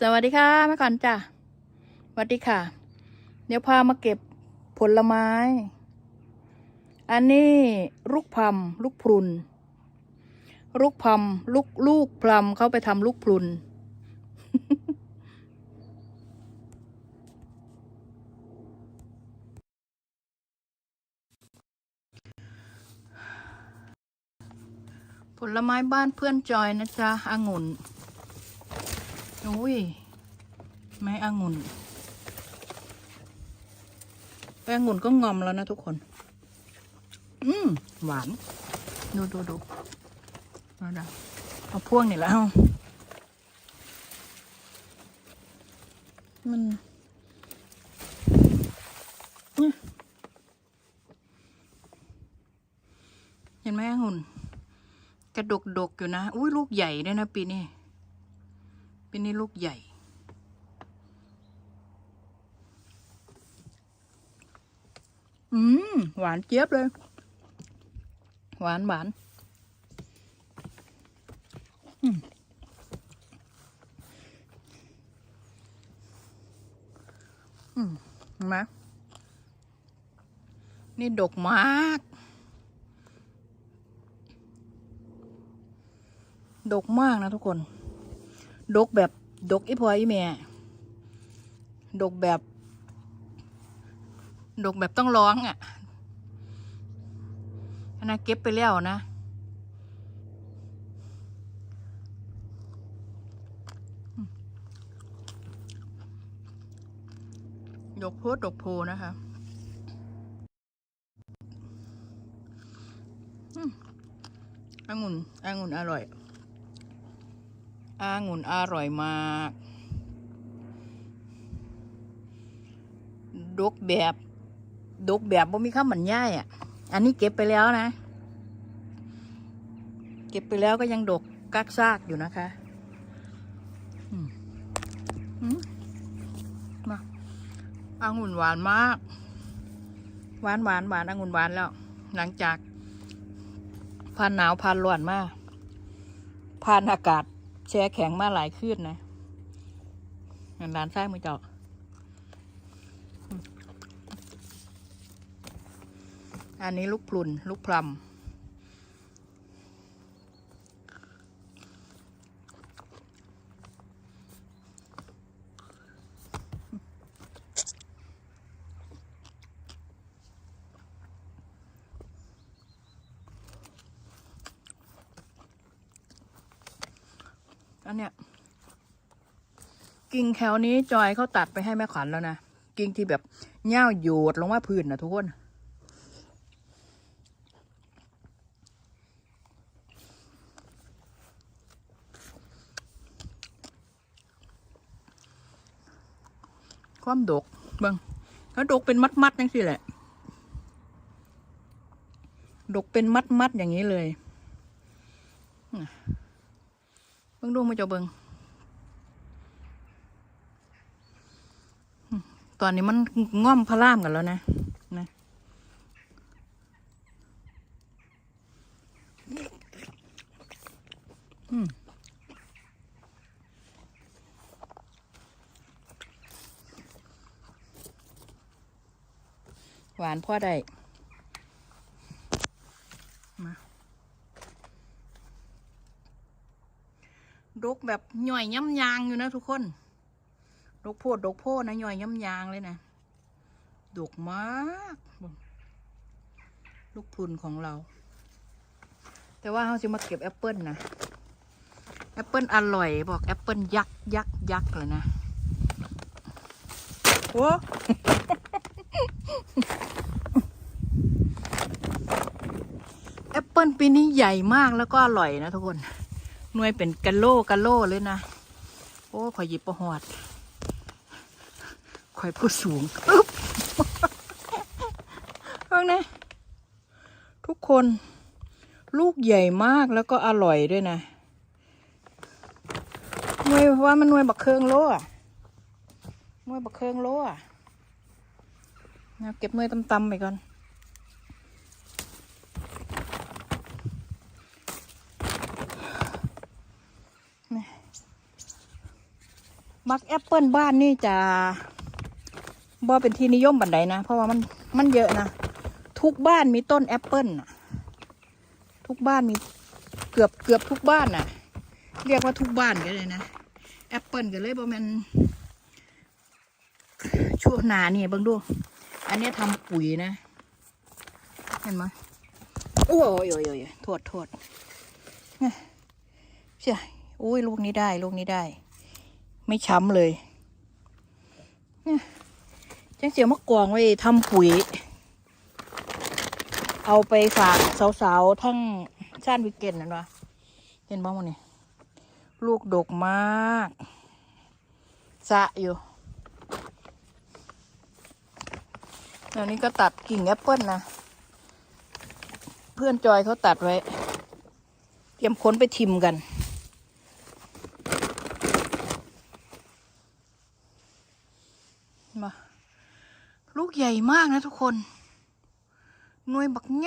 สวัสดีค่ะแม่ขวัญจ้ะสวัสดีค่ะ เดี๋ยวพามาเก็บผลไม้ อันนี้ลูกพลัมลูกพรุน ลูกพลัมลูกลูกพลัมเขาไปทำลูกพรุน ผลไม้บ้านเพื่อนจอยนะจ๊ะองุ่น อุ้ย ไม้องุ่นแป้งุ่นก็งอมแล้วนะทุกคน อืมหวาน ดูดูดูเอาดะเอาพ่วงนี่แล้ว มันเนี่ยเห็นไหมองุ่นกระดกดกๆอยู่นะ อุ้ยลูกใหญ่ด้วยนะปีนี้ เปีนี้ลูกใหญ่ อืม หวานเจี๊ยบเลย หวานหวานอืมอืมเห็นไหมนี่ดกมาก ดกมากนะทุกคน ดกแบบดกอีพออีแม่ดกแบบ ดกแบบต้องร้องอะ่ะอันนะเก็บไปแล้วนะ ดกโพดดกโพนะคะอืมองุ่นองุ่นอร่อย อางุ่นอร่อยมากดกแบบดกแบบบ่มีข้าวมันย่ายอะ อันนี้เก็บไปแล้วนะ เก็บไปแล้วก็ยังดกกักซากอยู่นะคะอืมอืมมาองุ่นหวานมาก หวานหวานหวานองุ่นหวานแล้ว หลังจากผ่านหนาวผ่านร้อนมากผ่านอากาศ ช่แข็งมาหลายคืนนะงานร้านไส้มือเจาะอันนี้ลูกพลุนลูกพลัม กิ่งแถวนี้จอยเขาตัดไปให้แม่ขวัญแล้วนะกิ่งที่แบบเง่าวโยดลงว่าพื้นนะทุกคน ความดกเบังแล้วดกเป็นมัดมัดๆจังสิแหละ ดกเป็นมัดมัดๆอย่างนี้เลยเบิ่งดูมาเจ้าเบิ้ง อนนี้มันง่อมพะล่ามกันแล้วนะนะอืมหวานพ่อได้มาดกแบบหน่อยย้ำยางอยู่นะทุกคน ดกโพดดกโพดนะย่อยย้ำยางเลยนะดกมาก ลูกพุนของเรา แต่ว่าเขาจะมาเก็บแอปเปิลนะแอปเปิลอร่อยบอกแอปเปิลยักษ์ยักษ์ยักษ์เลยนะโอ้แอปเปิลปีนี้ใหญ่มากแล้วก็อร่อยนะทุกคนหน่วยเป็นกะโลกะโลเลยนะ โอ้ขอหยิบประหอด คอยพูดสูงอึ๊บเพิ่งนะทุกคนลูกใหญ่มากแล้วก็อร่อยด้วยนะหน่วยว่ามันหน่วยบักเคืองโลอะนวยบักเคืองโลอะเอาเก็บหน่วยตำๆไปก่อนมักแอปเปิลบ้านนี่จะ บ่เป็นที่นิยมบันไดนะ เพราะว่ามันมันเยอะนะ ทุกบ้านมีต้นแอปเปิลทุกบ้านมีเกือบเกือบทุกบ้านน่ะ เรียกว่าทุกบ้านกันเลยนะแอปเปิลกันเลยบ่แมันช่วงหนานี่เบิ่งดู อันนี้ทำปุ๋ยนะ เห็นไหมโอ้ยโอ้ยโอ้ยโอ้ยทษโทษเนี่ยเชี่ยโอ้ยลูกนี้ได้ ลูกนี้ได้ ไม่ช้ำเลยเนี่ย จังเสียมะกวางไว้ทำปุ๋ย เอาไปฝากสาวๆทั้งชาติวิกเกนนั่นวะเห็นบ้างมั้นี่ลูกดกมากสะอยู่เดี๋ยวนี้ก็ตัดกิ่งแอปเปิลนะ เพื่อนจอยเขาตัดไว้ เตรียมค้นไปทิมกัน มา ลูก ใหญ่มากนะทุกคน หน่วยบักไง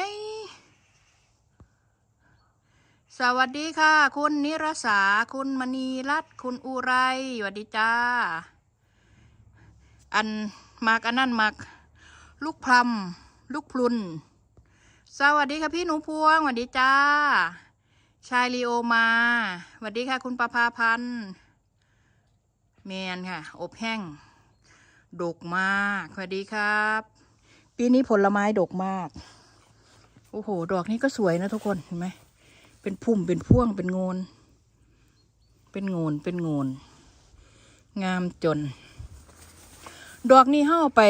สวัสดีค่ะ คุณนิรสาคุณมณีรัตน์คุณอุไรสวัสดีจ้า อันมากอันนั่นมากลูกพลัมลูกพลุน สวัสดีค่ะพี่หนูพวงสวัสดีจ้า ชายลีโอมาสวัสดีค่ะ คุณประภาพันธ์เมนค่ะ อบแห้ง ดกมากสวัสดีครับ ปีนี้ผลไม้ดกมาก โอ้โห ดอกนี้ก็สวยนะทุกคนเห็นไหมเป็นพุ่มเป็นพ่วงเป็นโงน เป็นโงนเป็นโงน งามจน ดอกนี้ห้าเอาไป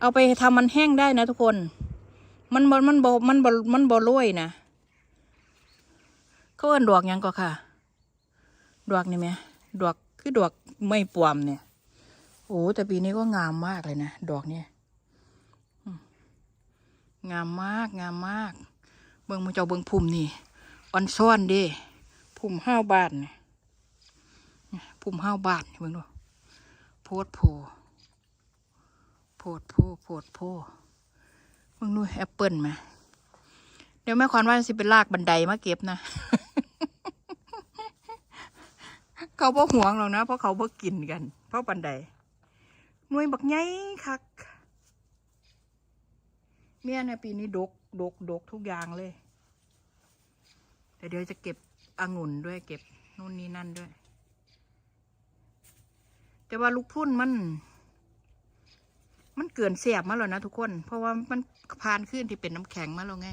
เอาไปทำมันแห้งได้นะทุกคน มันบมันบมันบมันบโรยนะเขาเอิ้นดอกหยังก็ค่ะ ดอกนี่ไหมดอกคือดอกไม่ปวมเนี่ยโอ้แต่ปีนี้ก็งามมากเลยนะ ดอกเนี่ยงามมากงามมาก เบิ่งมาเจ้าเบิ่งพุ่มนี่อ่อนซ่อนเดิพุ่มห้าวบาทเนี่ยพุ่มห้าวบาทนี่เบิ่งดูโพดโพโพดโพโพดโพเบิ่งดูแอปเปิลไหมเดี๋ยวแม่ควานว่าสิเป็นลากบันไดมาเก็บนะ เขาบ่หวงหรอกนะ เพราะเขาบ่กินกัน เพราะบันได หน่วยบักใหญ่คักเมียในปีนี้ดกดกดกทุกอย่างเลยแต่เดี๋ยวจะเก็บองุ่นด้วยเก็บนู่นนี่นั่นด้วย แต่ว่าลูกพุ่นมัน มันเกินเสียบมาแล้วนะทุกคน เพราะว่ามันพานขึ้นที่เป็นน้ำแข็งมาแล้วไง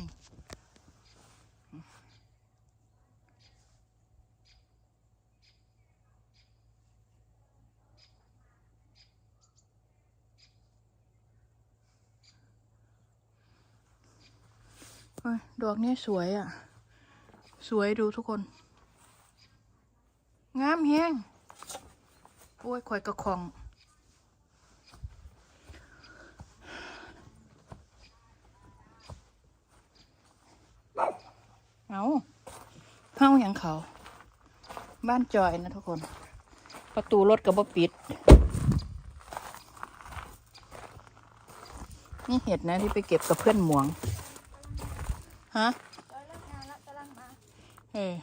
ดอกนี้สวยอะ สวยดูทุกคน งามแฮงโอ้ยข่อยกระคอง เอาเข้าอย่างเขา บ้านจอยนะทุกคน ประตูรถกับบ่ปิด นี่เห็ดนะที่ไปเก็บกับเพื่อนหมวง ฮะเออ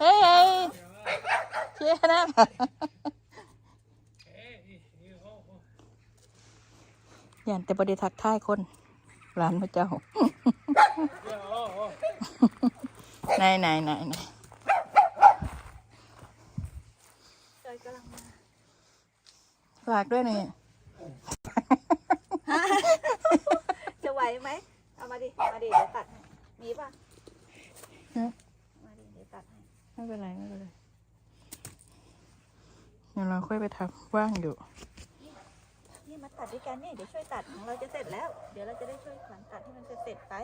เฮ้ยเฮ้ยเชี่ยนะยันแต่ประเดี๋ยวทักทายคนร้านพระเจ้าไหนไหนไหนไหน จอยกำลังมา ฝากด้วยหน่อยจะไหวไหม เอามาดิมาดิ เดี๋ยวตัดให้มีป่ะฮะมาดิ เดี๋ยวตัดให้ไม่เป็นไรไม่เป็นไรเดี๋ยวเราค่อยไปทำว่างอยู่ นี่มาตัดด้วยกันนี่ เดี๋ยวช่วยตัดของเราจะเสร็จแล้ว เดี๋ยวเราจะได้ช่วยขวัญตัดให้มันเสร็จๆไป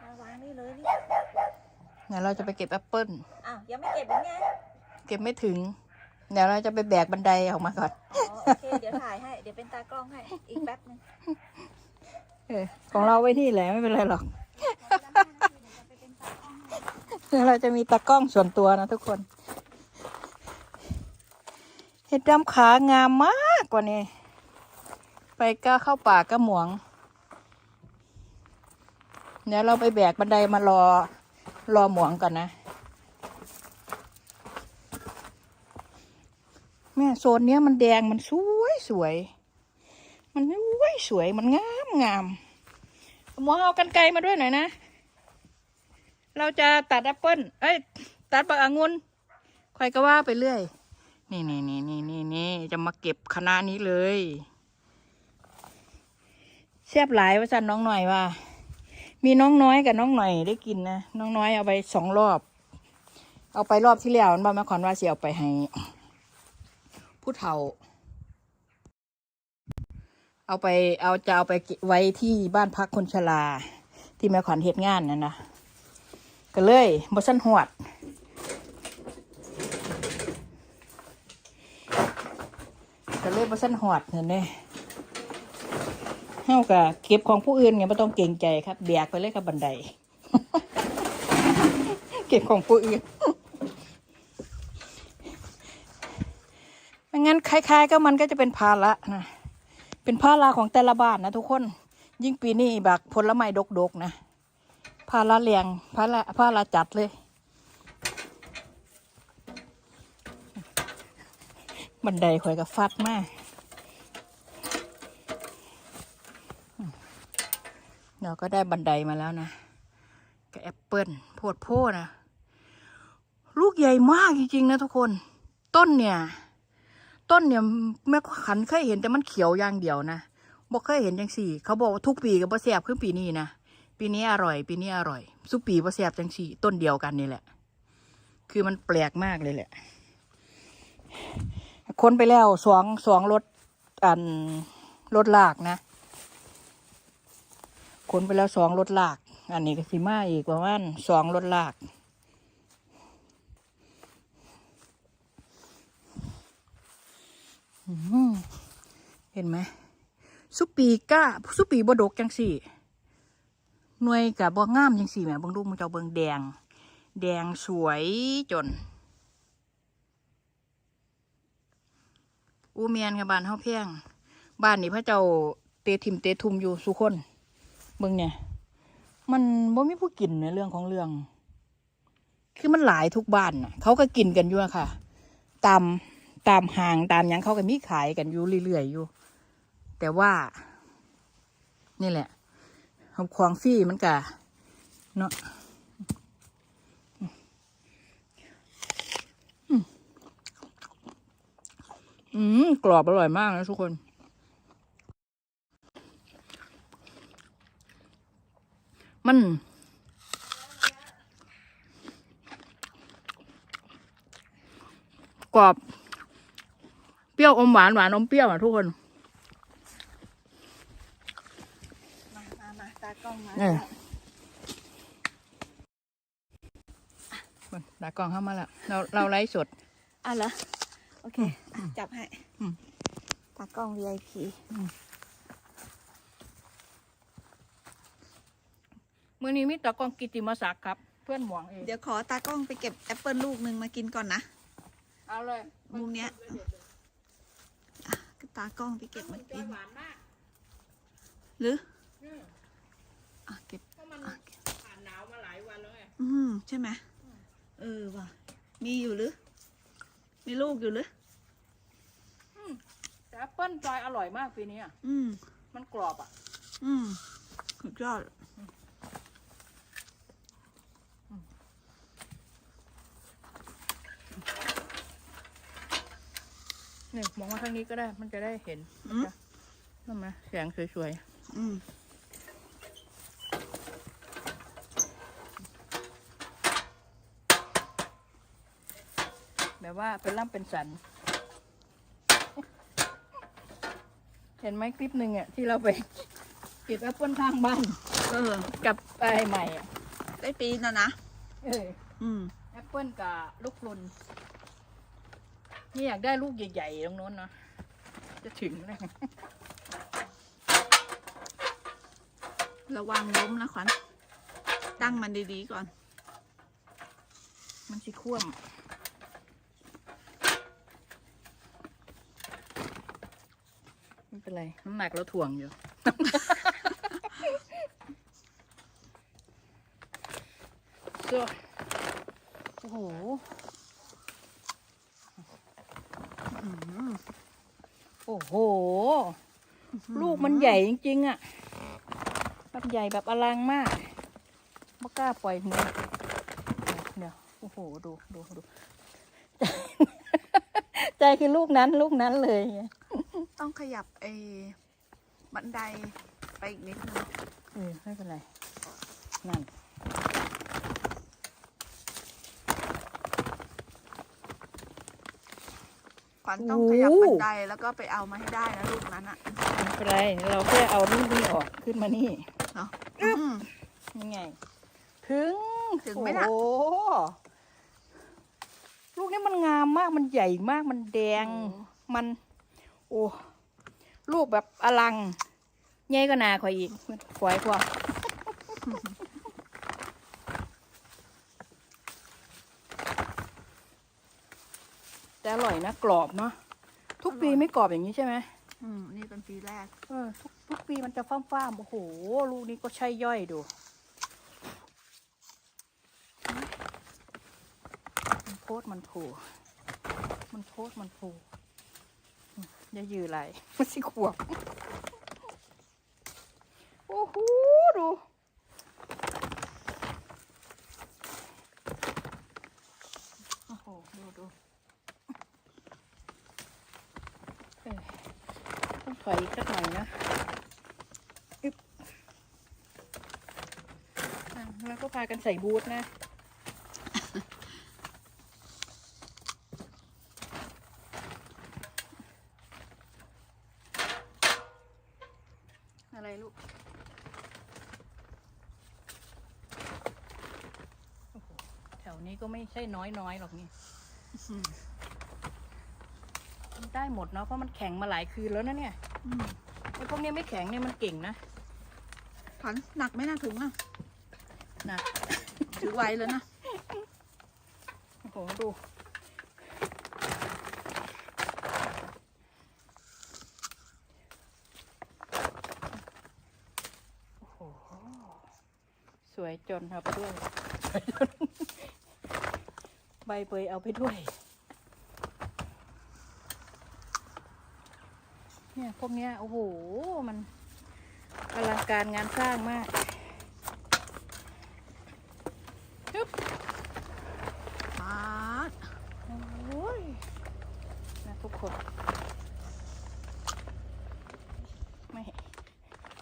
มาวางนี่เลยนี่ เดี๋ยวเราจะไปเก็บแอปเปิ้ล อ้าว ยังไม่เก็บอีกไง เก็บไม่ถึง เดี๋ยวเราจะไปแบกบันไดออกมาก่อน อ๋อโอเค เดี๋ยวถ่ายให้ เดี๋ยวเป็นตากล้องให้ อีกแป๊บนึงเออของเราไว้ที่แหละไม่เป็นไรหรอกขอเวลาห้านาทีเดี๋ยวจะไปเป็นตากล้องให้เดี๋ยวเราจะมีตากล้องส่วนตัวนะทุกคน เห็ดดำขางามมากกว่านี้ ไปก็เข้าป่าก็หมวง เดี๋ยวเราไปแบกบันไดมารอ รอหมวงก่อนนะ แม่ โซนเนี้ยมันแดงมันสวยสวย มันสวยสวยมันงามงามหมวงเอากันไกลมาด้วยหน่อยนะ เราจะตัดแอปเปิ้ลเอ้ย ตัดบักองุ่นคอยก็ว่าไปเรื่อย นี่นี่นี่นี่นี่นี่จะมาเก็บคณะนี้เลยแซ่บหลายว่าสันน้องหน่อยว่า มีน้องน้อยกับน้องหน่อยได้กินนะ น้องน้อยเอาไปสองรอบ เอาไปรอบที่แล้วมันบอกแม่ขอนว่าสิเอาไปให้ ผู้เฒ่า เอาไปเอาจะเอาไปไว้ที่บ้านพักคนชราที่แม่ขวัญเฮ็ดงานนั่นนะก็เลยบ่สั้นหวด ก็เลยบ่สั้นหวดเห็นไหมเฮากะเก็บของผู้อื่นไงไม่ต้องเกรงใจครับแบกไปเลยกับบันได เก็บของผู้อื่น ไม่ งั้นคล้ายๆ ก็มันก็จะเป็นภาระนะ เป็นภาระของแต่ละบ้านนะทุกคน ยิ่งปีนี้แบบผลไม้ดกๆนะ ภาระแรงภาระภาระจัดเลย บันไดข่อยกับฟัดมากเราก็ได้บันไดมาแล้วนะกับแอปเปิลโพดโพนะ ลูกใหญ่มากจริงๆนะทุกคน ต้นเนี่ย ต้นเนี่ยแม่ขันเคยเห็นแต่มันเขียวอย่างเดียวนะบอกเคยเห็นจังสี่ เขาบอกว่าทุกปีกับบ่แสบขึ้นปีนี้นะปีนี้อร่อย ปีนี้อร่อยสุปีบ่แสบจังสี่ ต้นเดียวกันนี่แหละ คือมันแปลกมากเลยแหละ ค้นไปแล้วสองสองรถอันรถลากนะค้นไปแล้วสองรถลาก อันนี้ก็สิมาอีกประมาณสองรถลาก อืม เห็นไหมสุปีก้าสุปีบดกจังสี่หน่วยกับบ่งามจังสี่แหม่บิ่งดูมึงเจ้าเบิงแดง แดงสวยจน อูเมียนกับบ้านเฮาเพียง บ้านนี่พระเจ้าเตทิมเตทุมอยู่สุคนเบิงเนี่ย มันบ่มีผู้กินในเรื่องของเรื่อง คือมันหลายทุกบ้านน่ะเขาก็กินกันอยู่อะค่ะตาม ตามห้างตามยังเขาก็มีขายกันอยู่เรื่อยๆอยู่ แต่ว่า นี่แหละเอาควางฟี่มันกะเนาะอืมกรอบอร่อยมากนะทุกคน มัน กรอบ รี้ยวอมหวานหวานอมเปรี้ยวอะทุกคนมามามาตากล้องมาเออตากล้องเข้ามาแล้ว เราเราไลฟ์สดอะเหรอ โอเคอะจับให้อืมตากล้อง VIP มือนี้มิตรกล้องกิติมศักดิ์ครับ เพื่อนหมวงเอง เดี๋ยวขอตากล้องไปเก็บแอปเปิลลูกหนึ่งมากินก่อนนะ เอาเลย มุมเนี้ยอะ ตากล้องไปเก็บมากินหวานมาก หรืออืมอะเก็บเพราะมันอะผ่านหนาวมาหลายวันแล้วไงอืมใช่ไหมเออว่ะมีอยู่หรือ มีลูกอยู่หรือแต่แอปเปิ้ลจอยอร่อยมากปีนี้อะอืม มันกรอบอะ อืมสุดยอด เนี่ยมองมาทางนี้ก็ได้ มันจะได้เห็นอืม นั่นไหมแสงสวยอืมๆแบบว่าเป็นล่ำเป็นสัน เห็นไหมคลิปหนึ่งอะที่เราไป เก็บแอปเปิ้ลข้างบ้านเออ กับไอ้ใหม่อะได้ปีนนะนะ เอออืมแอปเปิ้ลกับลูกพลุน นี่อยากได้ลูกใหญ่ๆตรงโน้นเนาะจะถึงเลยระวังล้มนะขวัญตั้งมันดีๆก่อน มันสิคว่ำไม่เป็นไรน้ำหนักเราถ่วงอยู่จ้ะโอ้โหอื้อหือโอ้โห ลูกมันใหญ่จริงๆอะแบบใหญ่แบบอลังมากไม่กล้าปล่อยมือเดี๋ยวโอ้โห ดูดูดูใจคือลูกนั้นลูกนั้นเลย ต้องขยับไอ้บันไดไปอีกนิดนึงเออไม่เป็นไร นั่นขวัญต้องขยับบันไดแล้วก็ไปเอามาให้ได้นะลูกนั้นอะไม่ เป็นไร เราแค่เอาลูกนี้ออกขึ้นมานี่เนาะอืมยังไง ถึงถึงไหมล่ะโอ้โหลูกนี้มันงามมากมันใหญ่มากมันแดงมัน โอ้ลูกแบบอลังใหญ่ก็นาข่อยอีกข่อยกว่าแต่อร่อยนะกรอบเนาะทุกปีไม่กรอบอย่างนี้ใช่ไหม อืมนี่เป็นปีแรก เออทุกทุกปีมันจะฟ้าฟ้ามโอ้โห ลูกนี้ก็ใช่ย่อยดูมันโพดมันโผล่มันโพดมันโผล่อืย่ายือไหลมันสิขวบโอ้โหดูโอ้โหดูดูเออต้อง ถอยอีกสักหน่อยนะอึ๊บอะแล้วก็พากันใส่บูทนะอะไรลูกโอ้โหแถวนี้ก็ไม่ใช่น้อยๆหรอกนี่มันได้หมดเนาะเพราะมันแข็งมาหลายคืนแล้วนะเนี่ยอืม ไอ้พวกเนี้ยไม่แข็งเนี่ยมันเก่งนะขวัญหนักไหมนะถุงอะนะถือไว้แล้วนะโอ้โหดูโอ้โหสวยจนเอาไปด้วย ใบเบยเอาไปด้วย เนี่ยพวกเนี้ยโอ้โห มันอลังการงานสร้างมากฮึบปาดโอ้ยนะทุกคน ไม่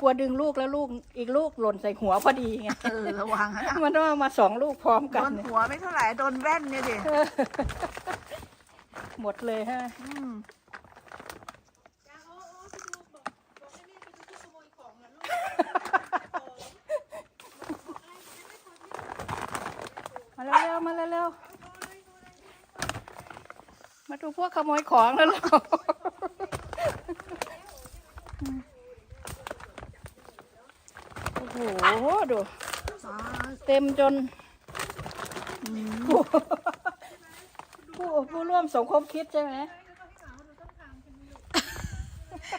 กลัวดึงลูกแล้วลูกอีกลูกหล่นใส่หัวพอดีไง เออระวังนะมันต้องเอามาสองลูกพร้อมโดกันนเนี่ยหัวไม่เท่าไหร่โดนแว่นเนี่ยดิหมดเลยฮะ อืม มาเร็วๆมาเร็วๆมาดู พวกขโมยของแล้วเหรอโอ้โหดูปาดเต็มจนอืมผู้ผู้ร่วมสมคบคิดใช่ไหม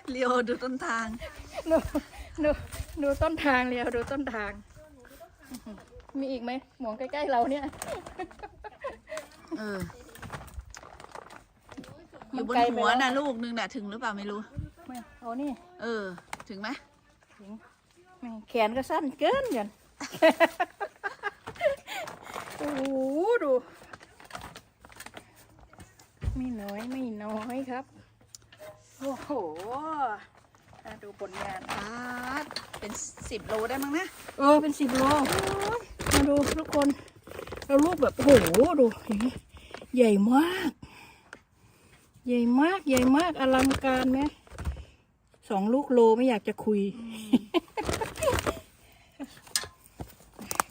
เลียวดูต้นทางดูดูดูต้นทางเรียวดูต้นทาง มีอีกไหมหมองใกล้ ๆ เราเนี่ย เออ อมันยู่บนไกลไปหัวแล้วนะลูกนึงน่ะถึงหรือเปล่าไม่รู้ ไม่เอานี่ เออ ถึงไหมถึงแม่งแขนก็สั้นเกินยัน โอ้โหดู ไม่น้อยไม่น้อยครับ โอ้โหอะดูผลงานปาดเป็นสิบโลได้มั้งนะเออเป็นสิบโลมาดูทุกคน เราลูกแบบ โอ้โห ดูอย่างนี้ใหญ่มาก ใหญ่มากใหญ่มากอลังการไหมสองลูกโลไม่อยากจะคุย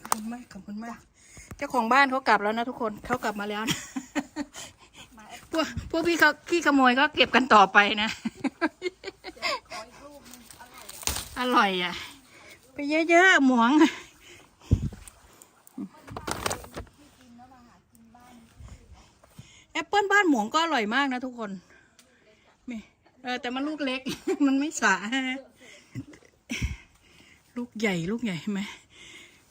ขอบคุณมากขอบคุณมาก เจ้าของบ้านเขากลับแล้วนะทุกคนเขากลับมาแล้วนะพวกพวกพี่เขาขี้ขโมยก็เก็บกันต่อไปนะ อร่อยอะ ไปเยอะๆหมวง แอป เปิลบ้านหมวงก็อร่อยมากนะทุกคนมีเออแต่มันลูกเล็ก มันไม่สาลูกใหญ่ลูกใหญ่เห็นไหม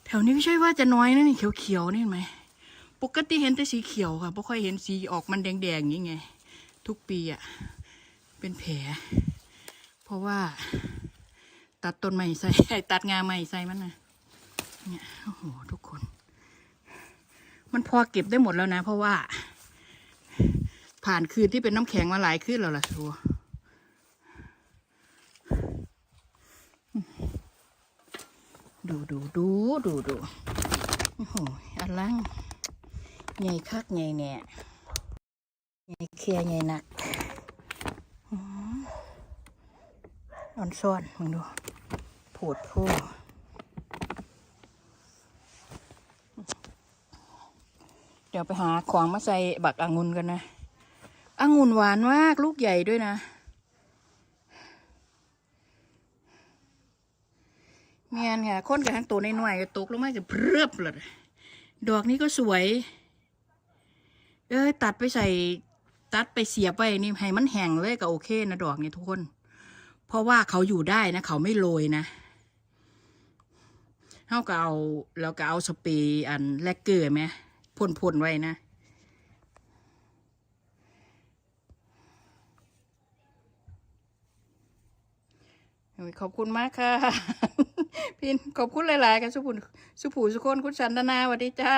แถวนี้ไม่ใช่ว่าจะน้อยนะนี่เขียวๆนี่เห็นไหมปกติเห็นแต่สีเขียวค่ะไม่ค่อยเห็นสีออกมันแดงๆอย่างนี้ไง ทุกปีอะ่ะ เป็นแผล เพราะว่า ตัดต้นไม้ใส่ตัดงาไม้ใส่มันนะเนี่ยโอ้โหทุกคน มันพอเก็บได้หมดแล้วนะ เพราะว่า ผ่านคืนที่เป็นน้ำแข็งมาหลายคืนแล้วล่ะชัวร์ดูดูดูดูดูโอ้โหอันล่างใหญ่คักใหญ่แน่ใหญ่เคลียใหญ่หนักอ่อนซ่อนมึงดูผดโพเดี๋ยวไปหาของมาใส่บักองุ่นกันนะ องุ่นหวานมาก ลูกใหญ่ด้วยนะ เมียนค่ะคนกับทั้งตัวในหน่วยตกลงมาจะเพรือบเลยดอกนี้ก็สวย เอ้ยตัดไปใส่ตัดไปเสียไปนี่ให้มันแห้งเลยก็โอเคนะดอกนี้ทุกคน เพราะว่าเขาอยู่ได้นะ เขาไม่โรยนะเขาก็เอาแล้วก็เอาสเปรย์อันแลกเกอร์ไหมพ่นๆไว้นะ โอ้ย ขอบคุณมากค่ะพินขอบคุณหลายๆกันสุภูสุผูสุคนคุณสันตนาสวัสดีจ้า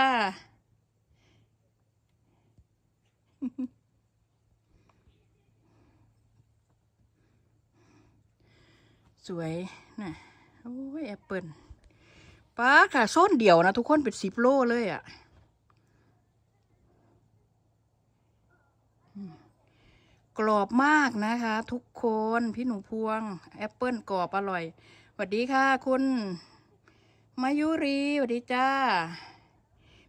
สวยนะโอ้ยแอปเปิลป้าค่ะส้นเดียวนะ ทุกคนเป็นสิบโลเลยอะ่ะอืม กรอบมากนะคะ ทุกคนพี่หนูพวง แอปเปิลกรอบอร่อยสวัสดีค่ะคุณมายุรีสวัสดีจ้า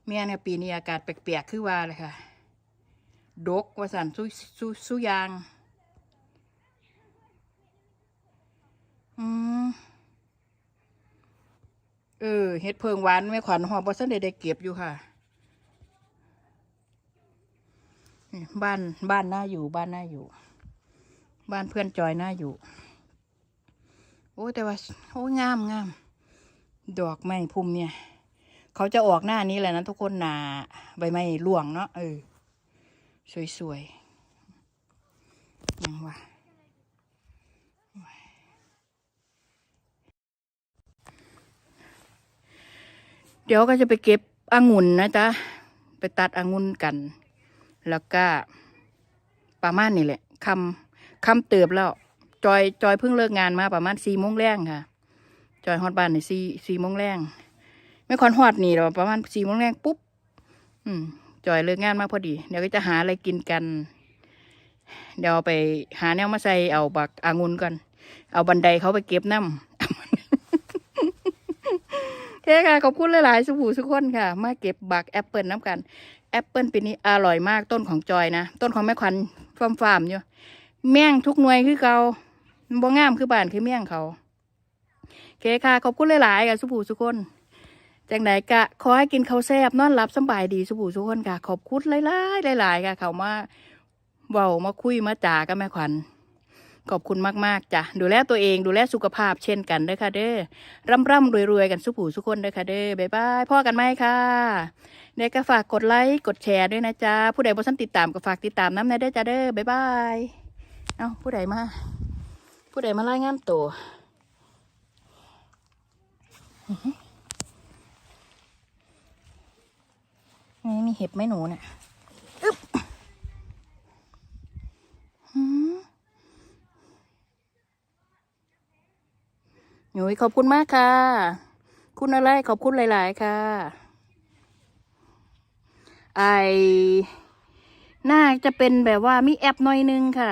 เมียเนี่ยปีนี้อากาศแปลกๆคือว่าเลยค่ะ ดกวสันสุสุสุยาง อืมเออเฮ็ดเพิงหวานแม่ขวัญหอมบ่สันได้ได้เก็บอยู่ค่ะนี่ บ้านบ้านน่าอยู่บ้านน่าอยู่ บ้านเพื่อนจอยน่าอยู่ โอ้แต่ว่าโอ้งามงามดอกไม้พุ่มเนี่ย เขาจะออกหน้านี้แหละนะทุกคนหนาใบไม้ร่วงเนาะเออ สวยๆยังวะเดี๋ยวก็จะไปเก็บองุ่นนะจ๊ะ ไปตัดองุ่นกัน แล้วก็ประมาณนี่แหละคำคำเติบแล้ว จอยจอยเพิ่งเลิกงานมาประมาณสี่โมงแรงค่ะ จอยฮอดบ้านในสี่สี่โมงแรงไม่คอนฮอดนี่หรอกประมาณสี่โมงแรงปุ๊บอืมจอยเลิกงานมาพอดี เดี๋ยวก็จะหาอะไรกินกัน เดี๋ยวไปหาแนวมาใส่เอาบักอางุนก่อนเอาบันไดเขาไปเก็บน้ำโอเคค่ะ ขอบคุณหลาย ๆ สุภูสุกคนค่ะ มาเก็บบักแอปเปิลน้ำกัน แอปเปิลปีนี้อร่อยมากต้นของจอยนะ ต้นของแม่ขวัญฟาร์มฟาร์มอยู่เมี่ยงทุกหน่วยคือเขาบ่งามคือบ้านคือเมี่ยงเขาเคค่ะขอบคุณหลายๆค่ะสุภูสุคนจากไหนกะขอให้กินข้าวแซ่บนอนหลับสบายดีสุภูสุคนค่ะ ขอบคุณหลายๆหลายๆค่ะเขามาเว้ามาคุยมาจากับแม่ขวัญ ขอบคุณมากๆจ้ะดูแลตัวเองดูแลสุขภาพเช่นกันเด้อค่ะเด้อร่ำร่ำรวยรวยๆกันสุผูสุคนเด้อค่ะเด้อบ๊ายบายพ่อกันไหมค่ะเด็กก็ฝากกดไลค์กดแชร์ด้วยนะจ๊ะผู้ใดบ่ทันติดตามก็ฝากติดตามน้ำในเด้อจ้าเด้อบ๊ายบายเอาผู้ใดมา ผู้ใดมารายงานตัวนี่มีเห็บไหมหนูเนี่ยอึ๊บ หนุยขอบคุณมากค่ะ คุณอะไรขอบคุณหลาย ๆ ค่ะ ไอน่าจะเป็นแบบว่ามีแอปหน่อยนึงค่ะ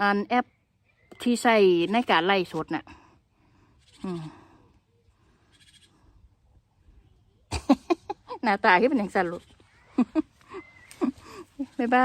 อันแอปที่ใส่ในการไล่สดน่ะหน้าตาที่เป็นอย่างสันลุดบ๊ายบาย